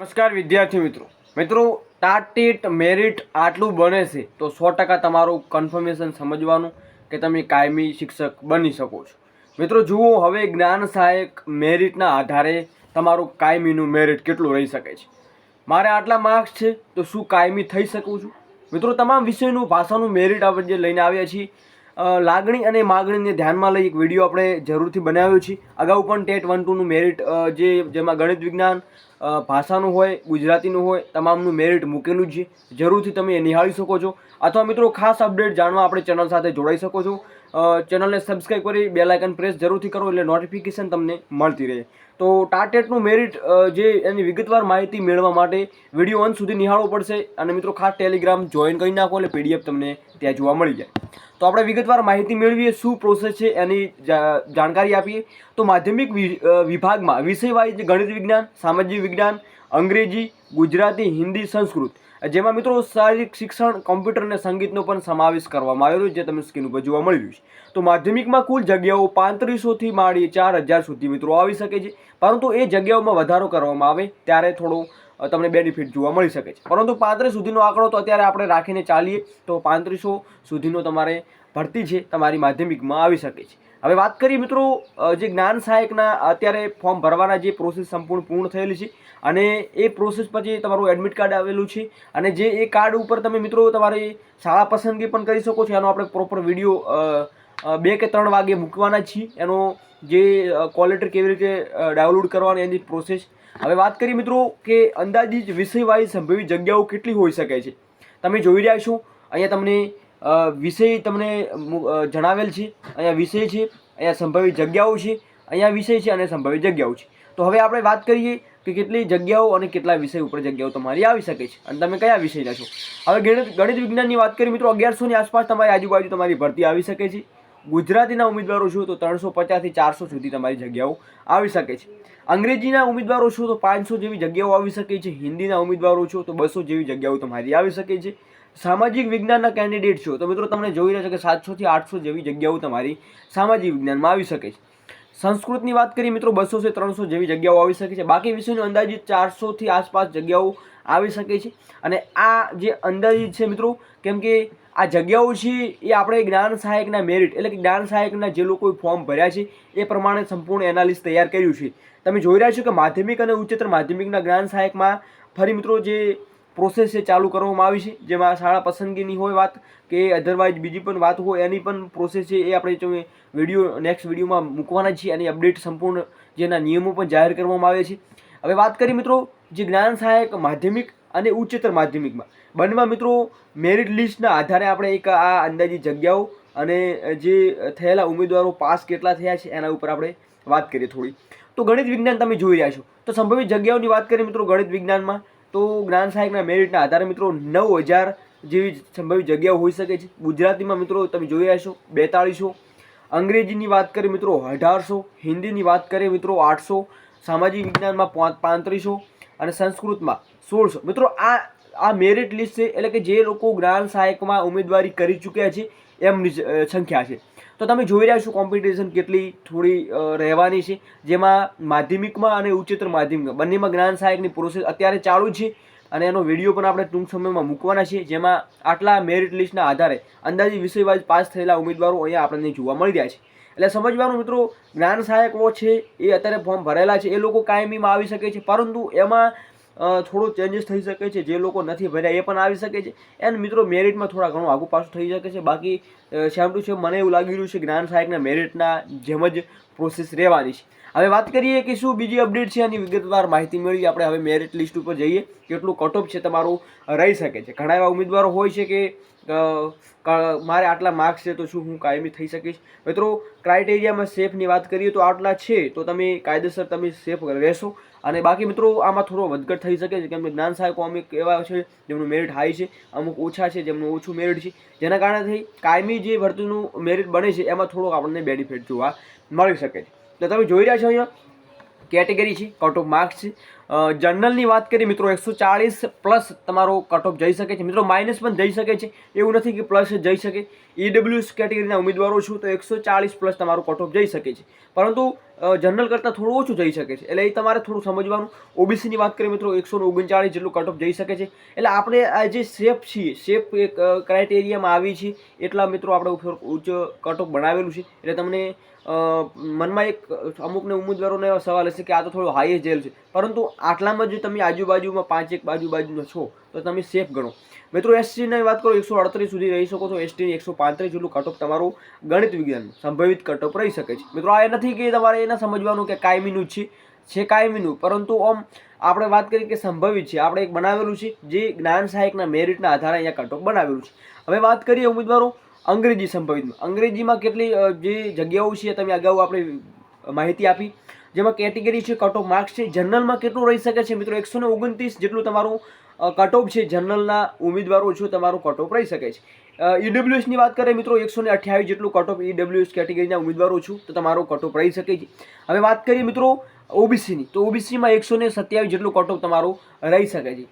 નમસ્કાર વિદ્યાર્થી મિત્રો. મિત્રો, ટાટ મેરિટ આટલું બને છે તો સો ટકા તમારું કન્ફર્મેશન સમજવાનું કે તમે કાયમી શિક્ષક બની શકો છો. મિત્રો, જુઓ, હવે જ્ઞાન સહાયક મેરિટના આધારે તમારું કાયમીનું મેરિટ કેટલું રહી શકે છે. મારે આટલા માર્ક્સ છે તો શું કાયમી થઈ શકું છું? મિત્રો, તમામ વિષયનું, ભાષાનું મેરિટ આપણે જે લઈને આવ્યા છીએ લાગણી અને માગણીને ધ્યાનમાં લઈ એક વીડિયો આપણે જરૂરથી બનાવ્યો છે. અગાઉ પણ ટેટ વન ટુનું મેરિટ જે, જેમાં ગણિત વિજ્ઞાન ભાષાનું હોય, ગુજરાતીનું હોય, તમામનું મેરિટ મૂકેલું છે. જરૂરથી તમે એ નિહાળી શકો છો. અથવા મિત્રો, ખાસ અપડેટ જાણવા આપણે ચેનલ સાથે જોડાઈ શકો છો. ચેનલને સબસ્ક્રાઈબ કરી બેલ આઇકન પ્રેસ જરૂરથી કરો એટલે નોટિફિકેશન તમને મળતી રહે. તો ટાટેટનું મેરિટ જે એની વિગતવાર માહિતી મેળવવા માટે વીડિયો અંત સુધી નિહાળવો પડશે અને મિત્રો ખાસ ટેલિગ્રામ જોઈન કરી નાખો એટલે પીડીએફ તમને ત્યાં જોવા મળી જાય. તો આપણે વિગતવાર માહિતી મેળવીએ, શું પ્રોસેસ છે એની જાણકારી આપીએ. તો માધ્યમિક વિભાગમાં વિષયવાહી વાઇઝ ગણિત વિજ્ઞાન, સામાજિક વિજ્ઞાન, અંગ્રેજી, ગુજરાતી, હિન્દી, સંસ્કૃત જેમાં મિત્રો શારીરિક શિક્ષણ, કોમ્પ્યુટર અને સંગીતનો પણ સમાવેશ કરવામાં આવ્યો જે તમને સ્ક્રીન ઉપર જોવા મળી રહ્યું છે. તો માધ્યમિકમાં કુલ જગ્યાઓ પાંત્રીસોથી માંડી ચાર હજાર સુધી મિત્રો આવી શકે છે. પરંતુ એ જગ્યાઓમાં વધારો કરવામાં આવે ત્યારે થોડો તમને બેનિફિટ જોવા મળી શકે છે. પરંતુ પાંત્રીસ સુધીનો આંકડો તો અત્યારે આપણે રાખીને ચાલીએ, તો પાંત્રીસો સુધીનો તમારે ભરતી છે, તમારી માધ્યમિકમાં આવી શકે છે. હવે વાત કરીએ મિત્રો જે જ્ઞાન સહાયકના અત્યારે ફોર્મ ભરવાના જે પ્રોસેસ સંપૂર્ણ પૂર્ણ થયેલી છે અને એ પ્રોસેસ પછી તમારું એડમિટ કાર્ડ આવેલું છે અને જે એ કાર્ડ ઉપર તમે મિત્રો તમારી શાળા પસંદગી પણ કરી શકો છો. એનો આપણે પ્રોપર વીડિયો બે કે ત્રણ વાગે મૂકવાના છીએ. એનો જે કોલ કેવી રીતે ડાઉનલોડ કરવાની એની પ્રોસેસ હવે વાત કરીએ મિત્રો કે અંદાજિત વિષયવાળી સંભવિત જગ્યાઓ કેટલી હોઈ શકે છે. તમે જોઈ રહ્યા છો. અહીંયા તમને વિષય તમને જણાવેલ છે. અહીંયા વિષય છે, અહીંયા સંભવિત જગ્યાઓ છે, અહીંયા વિષય છે અને સંભવિત જગ્યાઓ છે. તો હવે આપણે વાત કરીએ કે કેટલી જગ્યાઓ અને કેટલા વિષય ઉપર જગ્યાઓ તમારી આવી શકે છે. અને તમે કયા વિષયના છો? હવે ગણિત ગણિત વિજ્ઞાનની વાત કરીએ મિત્રો અગિયારસોની આસપાસ તમારી આજુબાજુ તમારી ભરતી આવી શકે છે. ગુજરાતીના ઉમેદવારો છો તો ત્રણસો પચાસથી ચારસો સુધી તમારી જગ્યાઓ આવી શકે છે. અંગ્રેજીના ઉમેદવારો છો તો પાંચસો જેવી જગ્યાઓ આવી શકે છે. હિન્દીના ઉમેદવારો છો તો બસો જેવી જગ્યાઓ તમારી આવી શકે છે. સામાજિક વિજ્ઞાનના કેન્ડિડેટ છો. તો મિત્રો તમને જોઈ રહ્યા છે કે સાતસોથી આઠસો જેવી જગ્યાઓ તમારી સામાજિક વિજ્ઞાનમાં આવી શકે છે. સંસ્કૃતની વાત કરીએ મિત્રો બસો થી ત્રણસો જેવી જગ્યાઓ આવી શકે છે. બાકી વિષયનું અંદાજિત ચારસોથી આસપાસ જગ્યાઓ આવી શકે છે. અને આ જે અંદાજિત છે મિત્રો, કેમ કે આ જગ્યાઓ છે એ આપણે જ્ઞાન સહાયકના મેરિટ એટલે કે જ્ઞાન સહાયકના જે લોકોએ ફોર્મ ભર્યા છે, એ પ્રમાણે સંપૂર્ણ એનાલિસ તૈયાર કર્યું છે. તમે જોઈ રહ્યા છો કે માધ્યમિક અને ઉચ્ચતર માધ્યમિકના જ્ઞાન સહાયકમાં ફરી મિત્રો જે પ્રોસેસ છે ચાલુ કરવામાં આવી છે, જેમાં શાળા પસંદગીની હોય વાત કે અધરવાઇઝ બીજી પણ વાત હોય, એની પણ પ્રોસેસ છે એ આપણે વીડિયો નેક્સ્ટ વિડીયોમાં મૂકવાના છીએ અને અપડેટ સંપૂર્ણ જેના નિયમો પણ જાહેર કરવામાં આવે છે. હવે વાત કરીએ મિત્રો, જે જ્ઞાન સહાયક માધ્યમિક અને ઉચ્ચતર માધ્યમિકમાં. બંનેમાં મિત્રો મેરિટ લિસ્ટના આધારે આપણે એક આ અંદાજી જગ્યાઓ અને જે થયેલા ઉમેદવારો પાસ કેટલા થયા છે, એના ઉપર આપણે વાત કરીએ થોડી. તો ગણિત વિજ્ઞાન તમે જોઈ રહ્યા છો. તો સંભવિત જગ્યાઓની વાત કરીએ મિત્રો, ગણિત વિજ્ઞાનમાં તો જ્ઞાન સહાયકના મેરિટના આધારે મિત્રો નવ હજાર જેવી સંભવિત જગ્યાઓ હોઈ શકે છે. ગુજરાતીમાં મિત્રો તમે જોઈ રહ્યા છો બેતાળીસો. અંગ્રેજીની વાત કરીએ મિત્રો અઢારસો. હિન્દીની વાત કરીએ મિત્રો આઠસો. સામાજિક વિજ્ઞાનમાં પાંત્રીસો. અને સંસ્કૃતમાં સોળસો. મિત્રો આ આ મેરિટ લિસ્ટ છે, એટલે કે જે લોકો જ્ઞાન સહાયકમાં ઉમેદવારી કરી ચૂક્યા છે, એમની સંખ્યા છે. તો તમે જોઈ રહ્યા છો કોમ્પિટિશન કેટલી થોડી રહેવાની છે. જેમાં માધ્યમિકમાં અને ઉચ્ચતર માધ્યમિક બંનેમાં જ્ઞાન સહાયકની પ્રોસેસ અત્યારે ચાલુ છે અને એનો વીડિયો પણ આપણે ટૂંક સમયમાં મૂકવાના છે, જેમાં આટલા મેરિટ લિસ્ટના આધારે અંદાજી વિષયવાઇઝ પાસ થયેલા ઉમેદવારો અહીંયા આપણને જોવા મળી રહ્યા છે. એટલે સમજવાનું મિત્રો, જ્ઞાન સહાયકો છે એ અત્યારે ફોર્મ ભરેલા છે. એ લોકો કાયમીમાં આવી શકે છે, પરંતુ એમાં થોડો ચેન્જીસ થઈ શકે છે, જે લોકો નથી ભર્યા, એ પણ આવી શકે છે. એન્ડ મિત્રો મેરિટમાં થોડા ઘણું આગું પાછું થઈ શકે છે. બાકી સેમ ટુ સેમ મને એવું લાગી રહ્યું છે જ્ઞાન સહાયકના મેરિટના જેમ જ પ્રોસેસ રહેવાની છે. હવે વાત કરીએ કે શું બીજી અપડેટ છે એની વિગતવાર માહિતી મેળવી આપણે હવે મેરિટ લિસ્ટ ઉપર જઈએ. કેટલું કટઓફ છે તમારું, રહી શકે છે. ઘણા એવા ઉમેદવારો હોય છે કે મારે આટલા માર્ક્સ છે તો શું હું કાયમી થઈ શકીશ? મિત્રો ક્રાઇટેરિયામાં સેફની વાત કરીએ તો આટલા છે, તો તમે કાયદેસર તમે સેફ રહેશો. અને બાકી મિત્રો, આમાં થોડો વધઘટ થઈ શકે છે. કેમ કે જ્ઞાન સહાયકો અમુક એવા છે, જેમનું મેરિટ હાઈ છે, અમુક ઓછા છે, જેમનું ઓછું મેરિટ છે. જેના કારણે થઈ કાયમી જે ભરતીનું મેરિટ બને છે, એમાં થોડોક આપણને બેનિફિટ જોવા મળી શકે છે. તો તમે જોઈ રહ્યા છો અહીંયા કેટેગરી છે કટ ઓફ માર્ક્સ છે. જનરલની વાત કરીએ મિત્રો, એકસો ચાળીસ પ્લસ તમારો કટ ઓફ જઈ શકે છે. મિત્રો માઇનસ પણ જઈ શકે છે. એવું નથી કે પ્લસ જઈ શકે. ઈડબ્લ્યુએસ કેટેગરીના ઉમેદવારો છું તો એકસો ચાળીસ પ્લસ તમારો કટ ઓફ જઈ શકે છે. પરંતુ જનરલ કરતાં થોડું ઓછું જઈ શકે છે. એટલે એ તમારે થોડું સમજવાનું. ઓબીસીની વાત કરીએ મિત્રો, એકસો ઓગણચાળીસ જેટલું કટ ઓફ જઈ શકે છે. એટલે આપણે આ જે શેપ છીએ શેપ એક ક્રાઇટેરિયામાં આવી છીએ એટલા મિત્રો આપણે ઉચ્ચ કટ ઓફ બનાવેલું છે. એટલે તમને મનમાં એક અમુકને ઉમેદવારોને સવાલ હશે કે આ તો થોડો હાઈ જેલ છે. પરંતુ આટલામાં જો તમે આજુબાજુમાં પાંચ એક બાજુ બાજુનો છો, તો તમે સેફ ગણો. મિત્રો એસટીની વાત કરો, એકસો અડત્રીસ સુધી રહી શકો છો. એસટીની એકસો પાંત્રીસ જેટલું કટઓફ તમારું ગણિત વિજ્ઞાન સંભવિત કટઓફ રહી શકે છે. મિત્રો, આ એ નથી કે તમારે એને સમજવાનું કે કાયમીનું છે છે કાયમીનું પરંતુ આમ આપણે વાત કરીએ કે સંભવિત છે. આપણે એક બનાવેલું છે, જે જ્ઞાન સહાયકના મેરિટના આધારે અહીંયા કટઓફ બનાવેલું છે. હવે વાત કરીએ ઉમેદવારો અંગ્રેજી સંભવિતમાં. અંગ્રેજીમાં કેટલી જે જગ્યાઓ છે તમે અગાઉ આપણે માહિતી આપી. જેમાં કેટેગરી છે કટ ઓફ માર્ક્સ છે. જનરલમાં કેટલું રહી શકે છે મિત્રો? એકસો ઓગણત્રીસ જેટલું તમારું કટ ઓફ છે. જનરલના ઉમેદવારો છો, તમારું કટ ઓફ રહી શકે છે. ઈડબ્લ્યુએસની વાત કરીએ મિત્રો, એકસો ને અઠ્યાવીસ જેટલું કટ ઓફ ઈડબ્લ્યુએસ કેટેગરીના ઉમેદવારો છું, તો તમારો કટ ઓફ રહી શકે છે. હવે વાત કરીએ મિત્રો, ઓબીસીની. તો ઓબીસીમાં એકસો ને સત્યાવીસ જેટલું કટ ઓફ તમારું રહી શકે છે.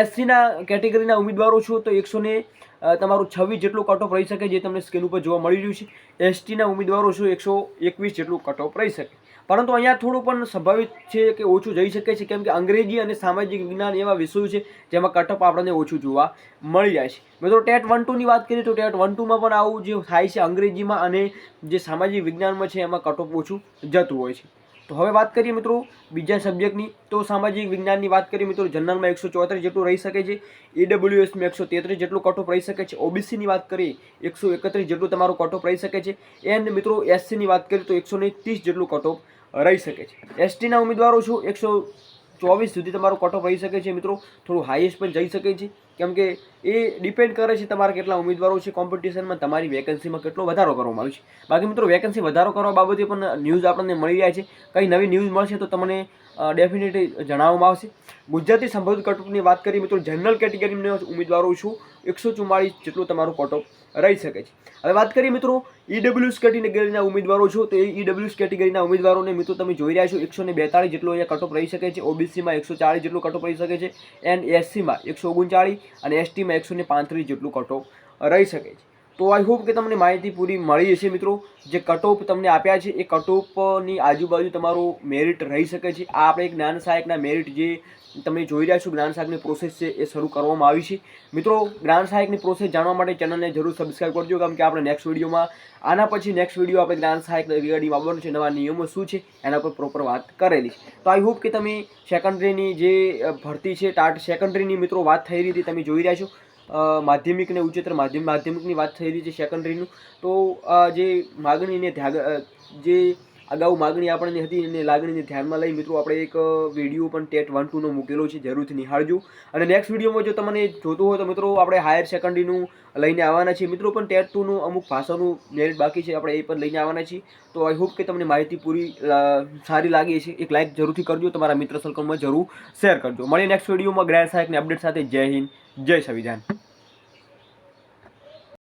એસસીના કેટેગરીના ઉમેદવારો છો, તો એકસો ને તમારું છવ્વીસ જેટલું કટ ઓફ રહી શકે જે તમને સ્ક્રીન ઉપર જોવા મળી રહ્યું છે. એસટીના ઉમેદવારો છો, એકસો એકવીસ જેટલું કટ ઓફ રહી શકે પરંતુ અહીંયા થોડું પણ સંભવિત છે કે ઓછું જઈ શકે છે, કેમ કે અંગ્રેજી અને સામાજિક વિજ્ઞાન એવા વિષયો છે જેમાં કટઅપ આપણને ઓછું જોવા મળી જાય છે. મિત્રો, ટેટ વન ટુની વાત કરીએ તો ટેટ વન ટુમાં પણ આવું જે થાય છે અંગ્રેજીમાં અને જે સામાજિક વિજ્ઞાનમાં છે એમાં કટઅપ ઓછું જતું હોય છે. તો હવે વાત કરીએ મિત્રો બીજા સબ્જેક્ટની. તો સામાજિક વિજ્ઞાનની વાત કરીએ મિત્રો, જનરલમાં એકસો ચોત્રીસ જેટલું રહી શકે છે ઈડબ્લ્યુએસમાં એકસો તેત્રીસ જેટલું કટ રહી શકે છે, ઓબીસીની વાત કરીએ, એકસો એકત્રીસ જેટલું તમારું કટ ઓફ રહી શકે છે એન્ડ મિત્રો, એસસીની વાત કરીએ તો એકસો ત્રીસ જેટલું કટ ઓફ રહી શકે છે. એસટીના ઉમેદવારો છું, એકસો ચોવીસ સુધી તમારો કટઓફ રહી શકે છે મિત્રો. થોડું હાઈએસ્ટ પણ જઈ શકે છે. કેમ કે એ ડિપેન્ડ કરે છે તમારા કેટલા ઉમેદવારો છે. કોમ્પિટિશનમાં તમારી વેકેન્સીમાં કેટલો વધારો કરવામાં આવે છે. બાકી મિત્રો વેકેન્સી વધારો કરવા બાબતે પણ ન્યૂઝ આપણને મળી રહ્યા છે. કંઈ નવી ન્યૂઝ મળશે તો તમને ડેફિનેટલી જણાવવામાં આવશે. ગુજરાતી સંભવિત કટઓફની વાત કરીએ મિત્રો જનરલ કેટેગરીના ઉમેદવારો છું. એકસો ચુમ્માળીસ જેટલું તમારું કટઓફ રહી શકે છે. હવે વાત કરીએ મિત્રો ઈડબ્લ્યુએસ કેટેગરીના ઉમેદવારો છો. તો એ ઈડબ્લ્યુએસ કેટેગરીના ઉમેદવારોને મિત્રો તમે જોઈ રહ્યા છો, એકસો ને બેતાળીસ જેટલું અહીંયા કટઓફ રહી શકે છે. ઓબીસીમાં એકસો ચાળીસ જેટલું કટઓફ રહી શકે છે. એન્ડ એસસીમાં એકસો ઓગણચાળીસ અને એસટીમાં એકસો ને પાંત્રીસ જેટલું કટઓફ રહી શકે છે. તો આઈ હોપ કે તમને માહિતી પૂરી મળી હશે મિત્રો. જે કટઓફ તમને આપ્યા છે, એ કટઓફની આજુબાજુ તમારું મેરિટ રહી શકે છે. આ આપણે જ્ઞાન સહાયકના મેરિટ જે તમે જોઈ રહ્યા છો, જ્ઞાન સહાયકની પ્રોસેસ છે, એ શરૂ કરવામાં આવી છે. મિત્રો, જ્ઞાન સહાયકની પ્રોસેસ જાણવા માટે ચેનલને જરૂર સબસ્ક્રાઈબ કરજો કારણ કે આપણે નેક્સ્ટ વિડીયોમાં આના પછી નેક્સ્ટ વીડિયો આપણે જ્ઞાન સહાયક રિગાર્ડિંગ આવવાનું છે, નવા નિયમો શું છે, એના પર પ્રોપર વાત કરેલી તો આઈ હોપ કે તમે સેકન્ડરીની જે ભરતી છે ટાટ સેકન્ડરીની મિત્રો વાત થઈ રહી હતી, તમે જોઈ રહ્યા છો. માધ્યમિક અને ઉચ્ચતર માધ્યમિક માધ્યમિકની વાત રહી છે સેકન્ડરીનું તો જે માગણીને જે અગાઉ માગણી આપણને હતી અને લાગણીને ધ્યાનમાં લઈ મિત્રો આપણે એક વીડિયો પણ ટેટ વન ટુનો મૂકેલો છે, જરૂરથી નિહાળજો. અને નેક્સ્ટ વિડીયોમાં જો તમને જોતું હોય તો મિત્રો આપણે હાયર સેકન્ડરીનું લઈને આવવાના છીએ. મિત્રો પણ ટેટ ટુનું અમુક ભાષાનું મેરિટ બાકી છે, આપણે એ પણ લઈને આવવાના છીએ. તો આઈ હોપ કે તમને માહિતી પૂરી સારી લાગી છે એક લાઇક જરૂરથી કરજો, તમારા મિત્ર સર્કલમાં જરૂર શેર કરજો. મળીએ નેક્સ્ટ વિડીયોમાં ગ્રેન્ડ સહાયકની અપડેટ સાથે. જય હિન્દ. જય સંવિધાન.